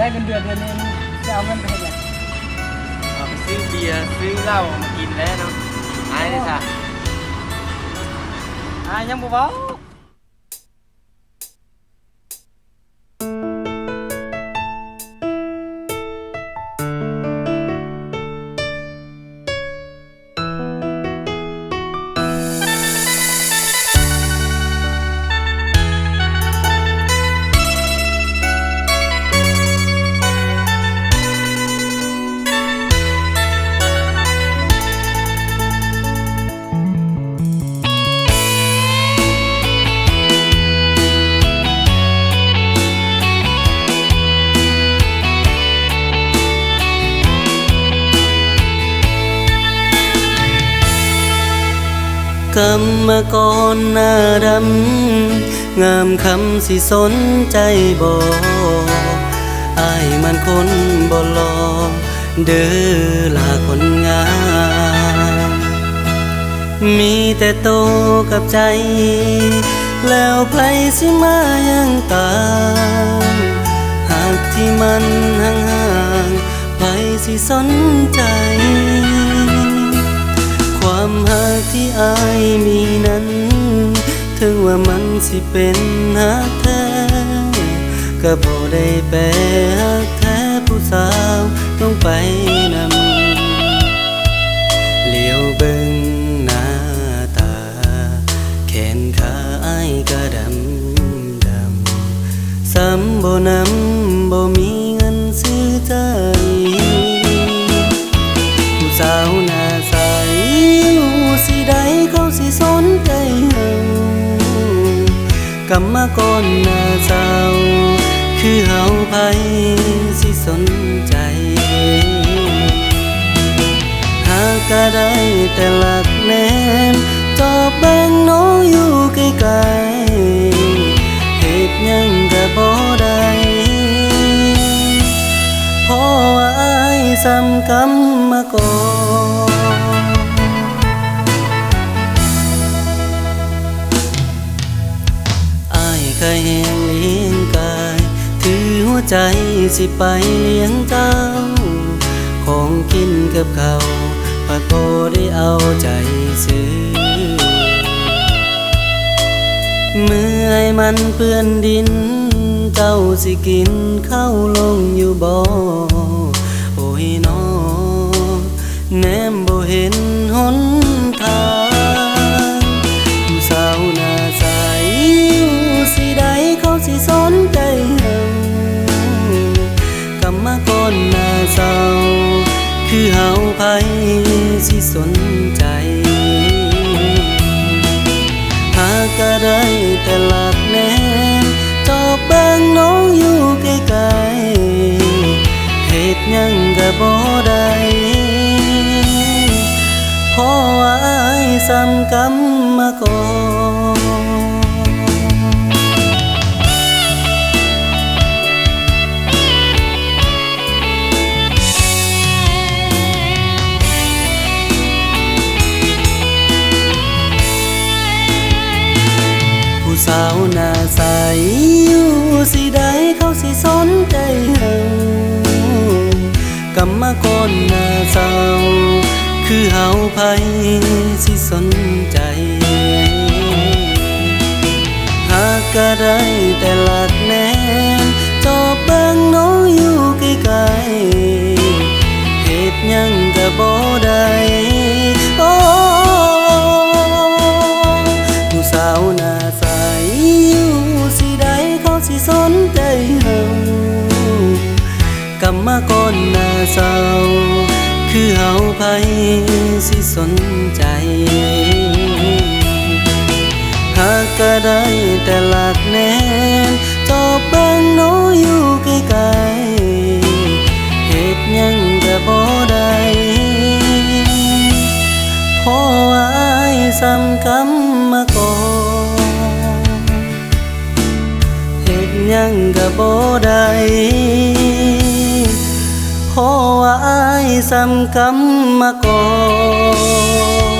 ได้เงินเดือนเดือนนึงจะเอาเงินไปให้ยังเอาไปซื้อเบียร์ซื้อเหล้ามากินแล้วเนาะอายเลยจ้ะอ่ายังบ่เว้าก รรมกรหน้าดำ งามคำสิสนใจบ่อายมันคนบ่ลองเด้อลาคนงาม มีแต่โตกับใจ แล้วไผสิมายังตามหากที่มันห่างๆไผสิสนใจ ความหักที่อายมีนั้น ถึงว่ามันสิเป็นหักแท้ก็บ่ได้แปลหักแท้ผู้สาวต้องไปนำเลี้ยวเบิ่งหน้าตา แขนขาอายก็ดำดำซ้ำบ่นำากำมก่อนหน้าเศร้า คือเฮาไผสิสนใจ หากก็ได้แต่หลักแนมจอบแบ่งน้องอยู่ไกลๆเหตุยังก็บ่ได้เพราะว่าอายสำกำมาก่อ เคยแหงเลี้ยงกาย ถือหัวใจสิไปเลี้ยงเจ้า ของกินกับเขาปัดโบได้เอาใจซื้อ เมื่อยมันเปื้อนดิน เจ้าสิกินข้าวลงอยู่บ่โอ้ยน้องแนมบ่เห็นหน คือเฮาไผสิสนใจ หากก็ได้แต่หลักแนมจอบเบิ่งน้องอยู่ไกลๆเหตุยังก็บ่ได้พราะว่าอายสำกำมาก่อน อยู่สิใดเขาสิสนใจเฮากำมาก่อนหน้าเศร้าคือเฮาไผสิสนใจ หากก็ได้แต่หลักแนมจอบเบิ่งน้องอยู่ไกลๆเหตุยังก็บ่ได้ำมาก่อนหน้าเศร้า คือเฮาไผสิสนใจหากก็ได้แต่หลักแนมจอบเบิ่งน้องอยู่ไกลๆเหตุยังก็บ่ได้พราะว่าอายสำกำมาก่อนเหตุยังก็บ่ได้ เพราะว่าอายสำกำมาก่อน